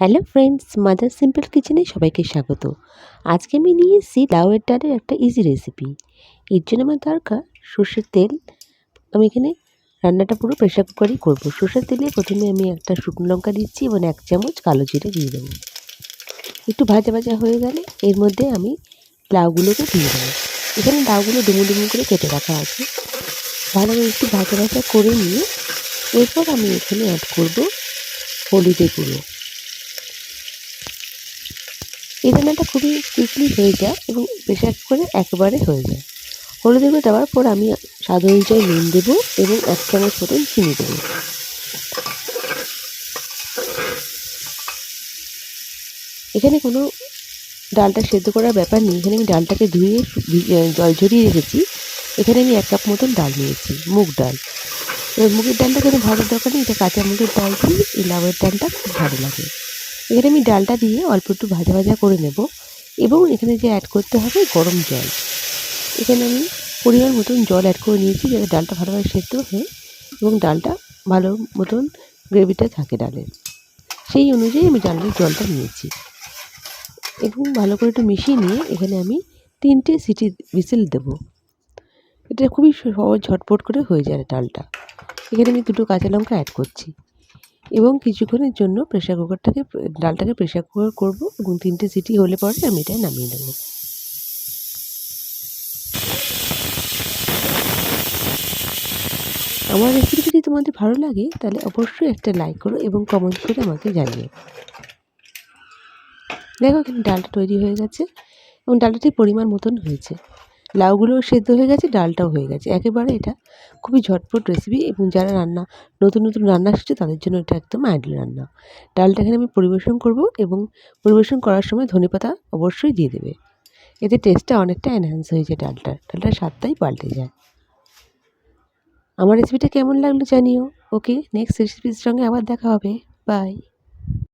Hello friends mother simple কিচেনে সবাইকে স্বাগত। আজকে আমি নিয়ে এসেছি লাউয়ের ডালের একটা ইজি রেসিপি এর জন্য আমার দরকার সর্ষের তেল। আমি এখানে রান্নাটা পুরো প্রেশার কুকারই করব। সর্ষের তেলে প্রথমে আমি একটা শুকনো লঙ্কা দিচ্ছি এবং এক চামচ কালো জিরে দিয়ে দেবো। একটু ভাজা ভাজা হয়ে গেলে এর মধ্যে আমি লাউগুলোকে দিয়ে দেবো। এখানে লাউগুলো ডুমু ডুমু করে কেটে রাখা আছে। ভালো করে একটু ভাজা ভাজা করে নিয়ে এরপর আমি এখানে অ্যাড করব হলুদের গুঁড়ো। এই রান্নাটা খুবই কুইকলি হয়ে যায় এবং প্রেশার কুকারে একবারে হয়ে যায়। হলুদ গুঁড়ো দেওয়ার পর আমি স্বাদ অনুযায়ী নুন দেবো এবং এক চামচ মতন চিনি দেবো। এখানে কোনো ডালটা সেদ্ধ করার ব্যাপার নেই। এখানে আমি ডালটাকে ধুয়ে জল ঝরিয়ে রেখেছি। এখানে আমি এক কাপ মতন ডাল নিয়েছি, মুগ ডাল। এবার মুগের ডালটা কোনো ভালো দরকার নেই, এটা কাঁচা মুগের ডাল দিয়ে এই লাউয়ের ডালটা খুব ভালো লাগে। এখানে আমি ডালটা দিয়ে অল্প একটু ভাজা ভাজা করে নেব এবং এখানে যে অ্যাড করতে হবে গরম জল। এখানে আমি পরিমাণ মতন জল অ্যাড করে নিয়েছি যাতে ডালটা ভালোভাবে সেদ্ধ হয়ে এবং ডালটা ভালো মতন গ্রেভিটা থাকে ডালের সেই অনুযায়ী আমি ডালের জলটা নিয়েছি। এবং ভালো করে একটু মিশিয়ে নিয়ে এখানে আমি তিনটে সিটি বিসেল দেবো। এটা খুবই সহজ ঝটপট করে হয়ে যায় ডালটা। এখানে আমি দুটো কাঁচা লঙ্কা অ্যাড করছি। এবং কিছুক্ষণের জন্য প্রেশার কুকারটাকে ডালটাকে প্রেশার কুকার করব এবং তিনটে সিটি হলে পরে আমি এটা নামিয়ে নেব। আমার রেসিপি যদি তোমাদের ভালো লাগে, তাহলে অবশ্যই একটা লাইক করো এবং কমেন্ট করে আমাকে জানিও দেখো এখানে ডালটা তৈরি হয়ে গেছে এবং ডালটা ঠিক পরিমাণ মতন হয়েছে। লাউগুলোও সেদ্ধ হয়ে গেছে, ডালটাও হয়ে গেছে। একেবারে এটা খুবই ঝটপট রেসিপি এবং যারা রান্না, নতুন নতুন রান্না শিখছে তাদের জন্য এটা একদম আইডল রান্না। ডালটা এখানে আমি পরিবেশন করব এবং পরিবেশন করার সময় ধনেপাতা অবশ্যই দিয়ে দেবে। এতে টেস্টটা অনেকটা এনহ্যান্স হয়ে যায় ডালটার। ডালটার স্বাদটাই পাল্টে যায়। আমার রেসিপিটা কেমন লাগল জানিও। ওকে নেক্সট রেসিপির সঙ্গে আবার দেখা হবে। বাই